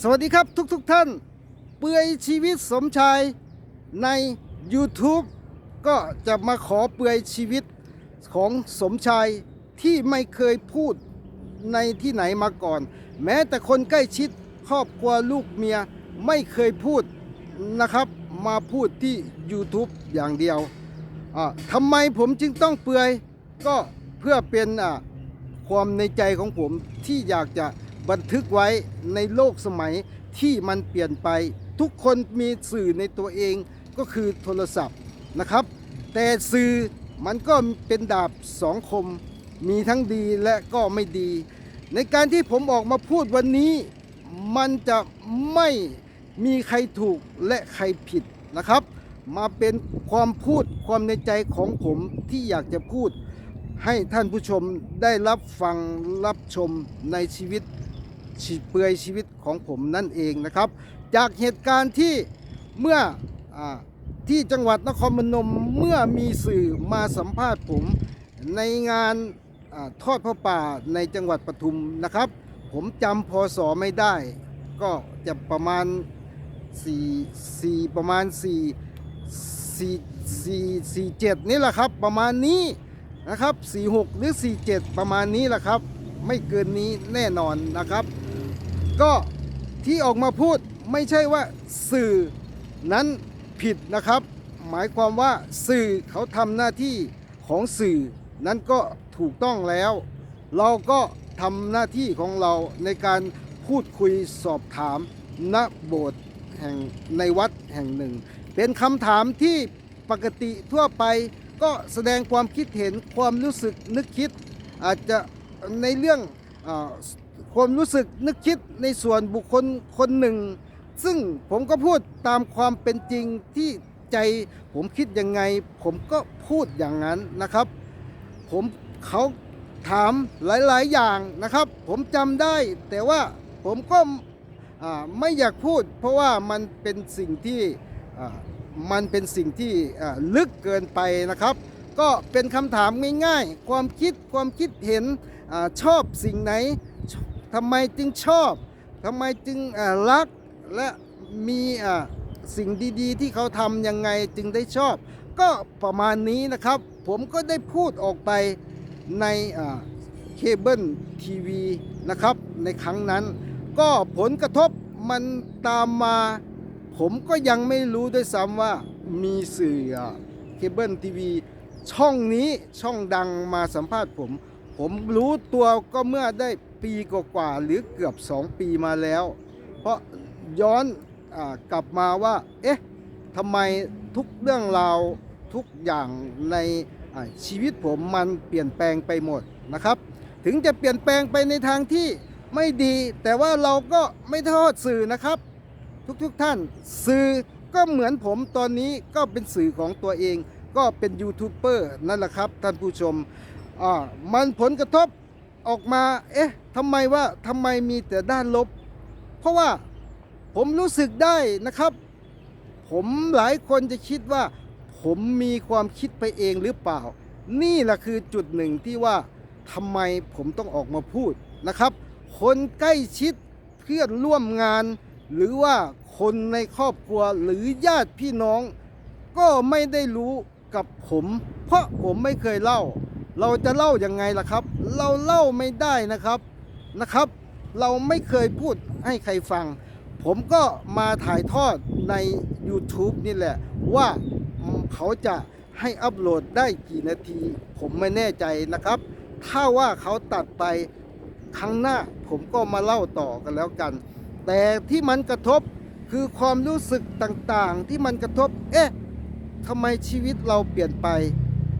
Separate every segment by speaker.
Speaker 1: สวัสดีครับทุกๆทท่าน เปื่อยชีวิตสมชายใน YouTube ก็จะมาขอเปื่อยชีวิตของสมชายที่ไม่เคยพูดในที่ไหนมาก่อน แม้แต่คนใกล้ชิดครอบครัวลูกเมียไม่เคยพูดนะครับ มาพูดที่ YouTube อย่างเดียวทำไมผมจึงต้องเปื่อยก็เพื่อเป็นความในใจของผมที่อยากจะ บันทึกไว้ในโลกสมัยที่มันเปลี่ยนไป ทุกคนมีสื่อในตัวเองก็คือโทรศัพท์นะครับ แต่สื่อมันก็เป็นดาบสองคม มีทั้งดีและก็ไม่ดี ในการที่ผมออกมาพูดวันนี้มันจะไม่มีใครถูกและใครผิดนะครับ มาเป็นความพูดความในใจของผมที่อยากจะพูดให้ท่านผู้ชมได้รับฟังรับชมในชีวิต เปลือยชีวิตของผมนั่นเองนะครับ จากเหตุการณ์ที่เมื่ออที่จังหวัดนครพนมเมื่อมีสื่อมาสัมภาษณ์ผมในงานอทอดพระป่าในจังหวัดปทุมนะครับ ผมจำพศไม่ได้ ก็จะประมาณ4 4ประมาณ 4 4 4 4 7 นี่แหละครับ ประมาณนี้นะครับ 46 หรือ 47 ประมาณนี้แหละครับ ไม่เกินนี้แน่นอนนะครับ ก็ที่ออกมาพูดไม่ใช่ว่าสื่อนั้นผิดนะครับ หมายความว่าสื่อเขาทำหน้าที่ของสื่อนั้นก็ถูกต้องแล้ว เราก็ทำหน้าที่ของเราในการพูดคุยสอบถามณโบสถ์แห่งในวัดแห่งหนึ่ง เป็นคำถามที่ปกติทั่วไปก็แสดงความคิดเห็นความรู้สึกนึกคิด อาจจะในเรื่องอ ความรู้สึกนึกคิดในส่วนบุคคลคนหนึ่ง ซึ่งผมก็พูดตามความเป็นจริงที่ใจผมคิดยังไง ผมก็พูดอย่างนั้นนะครับ ผมเขาถามหลาย ๆ อย่างนะครับ ผมจำได้ แต่ว่าผมก็ไม่อยากพูด เพราะว่ามันเป็นสิ่งที่มันเป็นสิ่งที่ลึกเกินไปนะครับ ก็เป็นคำถามง่าย ๆ ความคิดความคิดเห็นอชอบสิ่งไหน ทำไมจึงชอบทำไมจึงรักและมีสิ่งดีๆ ที่เขาทำยังไงจึงได้ชอบ ก็ประมาณนี้นะครับ ผมก็ได้พูดออกไปในเคเบิลทีวีนะครับ ในครั้งนั้น ก็ผลกระทบมันตามมา ผมก็ยังไม่รู้ด้วยซ้ำว่ามีสื่อเคเบิลทีวีช่องนี้ช่องดังมาสัมภาษณ์ผม ผมรู้ตัวก็เมื่อได้ ปีกว่าๆหรือเกือบ 2 ปีมาแล้ว เพราะย้อนอกลับมาว่า เอ๊ะทำไมทุกเรื่องราวทุกอย่างในชีวิตผมมันเปลี่ยนแปลงไปหมดนะครับ ถึงจะเปลี่ยนแปลงไปในทางที่ไม่ดี แต่ว่าเราก็ไม่โทษสื่อนะครับ ทุกๆทท่านสื่อก็เหมือนผมตอนนี้ก็เป็นสื่อของตัวเอง ก็เป็นยูทูบเบอร์นั่นแหละครับท่านผู้ชมมันผลกระทบ ออกมา เอ๊ะทำไมว่าทำไมมีแต่ด้านลบ เพราะว่าผมรู้สึกได้นะครับ ผมหลายคนจะคิดว่า ผมมีความคิดไปเองหรือเปล่า นี่แหละคือจุดหนึ่งที่ว่าทำไมผมต้องออกมาพูดนะครับ คนใกล้ชิดเพื่อนร่วมงาน หรือว่าคนในครอบครัวหรือญาติพี่น้อง ก็ไม่ได้รู้กับผม เพราะผมไม่เคยเล่า เราจะเล่ายังไงล่ะครับ เราเล่าไม่ได้นะครับนะครับ เราไม่เคยพูดให้ใครฟัง ผมก็มาถ่ายทอดใน YouTube นี่แหละ ว่าเขาจะให้อัปโหลดได้กี่นาที ผมไม่แน่ใจนะครับ ถ้าว่าเขาตัดไปครั้งหน้าผมก็มาเล่าต่อกันแล้วกัน แต่ที่มันกระทบคือความรู้สึกต่างๆ ที่มันกระทบ เอ๊ะทำไมชีวิตเราเปลี่ยนไป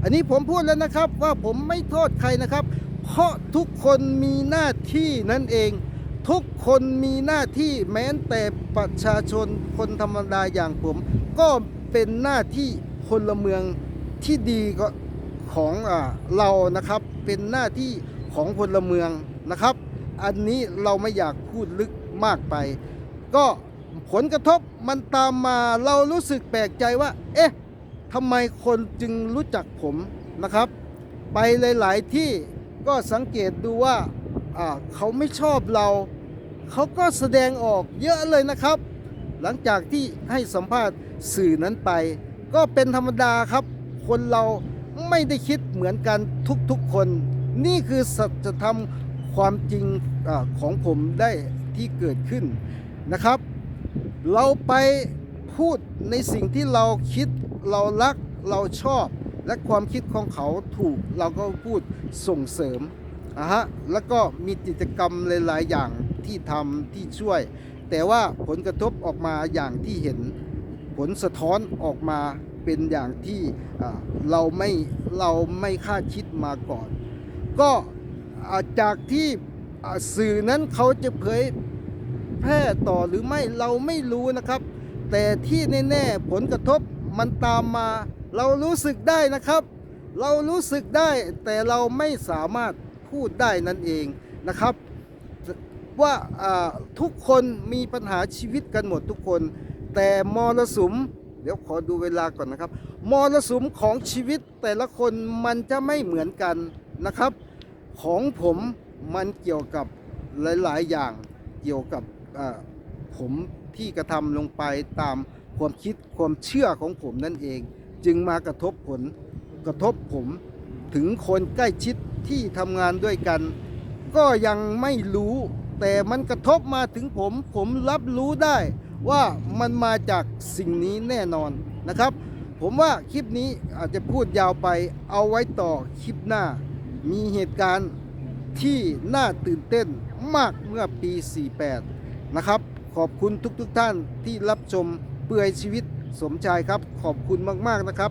Speaker 1: อันนี้ผมพูดแล้วนะครับว่าผมไม่โทษใครนะครับ เพราะทุกคนมีหน้าที่นั่นเอง ทุกคนมีหน้าที่แม้แต่ประชาชนคนธรรมดาอย่างผม ก็เป็นหน้าที่พลเมืองที่ดีก็ของอเรานะครับเป็นหน้าที่ของพลเมืองนะครับ อันนี้เราไม่อยากพูดลึกมากไป ก็ผลกระทบมันตามมาเรารู้สึกแปลกใจว่า เอ๊ะ ทำไมคนจึงรู้จักผมนะครับ ไปหลาย ๆ ที่ก็สังเกตดูว่าเขาไม่ชอบเรา เขาก็แสดงออกเยอะเลยนะครับ หลังจากที่ให้สัมภาษณ์สื่อนั้นไป ก็เป็นธรรมดาครับ คนเราไม่ได้คิดเหมือนกันทุกๆคน นี่คือสัจธรรมความจริงอของผมได้ที่เกิดขึ้นนะครับ เราไปพูดในสิ่งที่เราคิด เรารักเราชอบ และความคิดของเขาถูกเราก็พูดส่งเสริมอะฮะแล้วก็มีกิจกรรมหลาย ๆ อย่างที่ทำที่ช่วย แต่ว่าผลกระทบออกมาอย่างที่เห็นผลสะท้อนออกมาเป็นอย่างที่เราไม่เราไม่คาดคิดมาก่อน ก็จากที่สื่อนั้นเขาจะเผยแพร่ต่อหรือไม่เราไม่รู้นะครับ แต่ที่แน่ ๆ ผลกระทบ มันตามมา เรารู้สึกได้นะครับ เรารู้สึกได้แต่เราไม่สามารถพูดได้นั่นเองนะครับ ว่าทุกคนมีปัญหาชีวิตกันหมดทุกคน แต่มรสุม เดี๋ยวขอดูเวลาก่อนนะครับมรสุมของชีวิตแต่ละคนมันจะไม่เหมือนกันนะครับ ของผมมันเกี่ยวกับหลาย ๆ อย่างเกี่ยวกับผมที่กระทำลงไปตาม ความคิดความเชื่อของผมนั่นเอง จึงมากระทบผลกระทบผมถึงคนใกล้ชิดที่ทำงานด้วยกัน ก็ยังไม่รู้แต่มันกระทบมาถึงผม ผมรับรู้ได้ว่ามันมาจากสิ่งนี้แน่นอนนะครับ ผมว่าคลิปนี้อาจจะพูดยาวไปเอาไว้ต่อคลิปหน้า มีเหตุการณ์ที่น่าตื่นเต้นมากเมื่อปี 48 นะครับ ขอบคุณทุกๆทท่านที่รับชม เปื่อยชีวิตสมชายครับ ขอบคุณมาก ๆ นะครับ